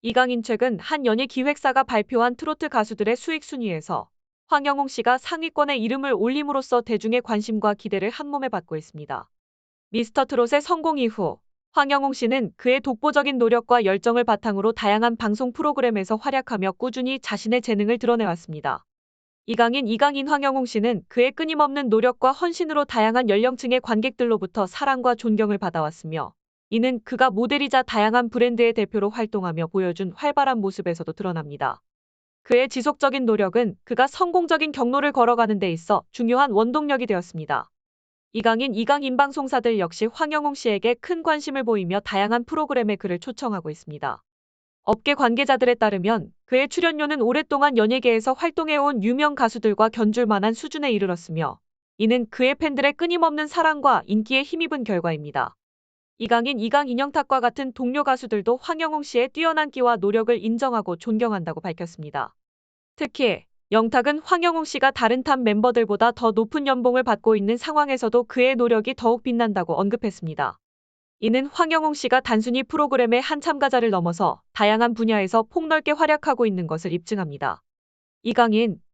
이강인 최근 한 연예 기획사가 발표한 트로트 가수들의 수익 순위에서 황영웅 씨가 상위권에 이름을 올림으로써 대중의 관심과 기대를 한몸에 받고 있습니다. 미스터 트롯의 성공 이후 황영웅 씨는 그의 독보적인 노력과 열정을 바탕으로 다양한 방송 프로그램에서 활약하며 꾸준히 자신의 재능을 드러내왔습니다. 이강인 이강인 황영웅 씨는 그의 끊임없는 노력과 헌신으로 다양한 연령층의 관객들로부터 사랑과 존경을 받아왔으며 이는 그가 모델이자 다양한 브랜드의 대표로 활동하며 보여준 활발한 모습에서도 드러납니다. 그의 지속적인 노력은 그가 성공적인 경로를 걸어가는 데 있어 중요한 원동력이 되었습니다. 이강인 이강인 방송사들 역시 황영웅 씨에게 큰 관심을 보이며 다양한 프로그램에 그를 초청하고 있습니다. 업계 관계자들에 따르면 그의 출연료는 오랫동안 연예계에서 활동해온 유명 가수들과 견줄 만한 수준에 이르렀으며 이는 그의 팬들의 끊임없는 사랑과 인기에 힘입은 결과입니다. 이강인 이강 인형탁과 같은 동료 가수들도 황영웅 씨의 뛰어난 끼와 노력을 인정하고 존경한다고 밝혔습니다. 특히 영탁은 황영웅 씨가 다른 탑 멤버들보다 더 높은 연봉을 받고 있는 상황에서도 그의 노력이 더욱 빛난다고 언급했습니다. 이는 황영웅 씨가 단순히 프로그램의 한 참가자를 넘어서 다양한 분야에서 폭넓게 활약하고 있는 것을 입증합니다. 이강인,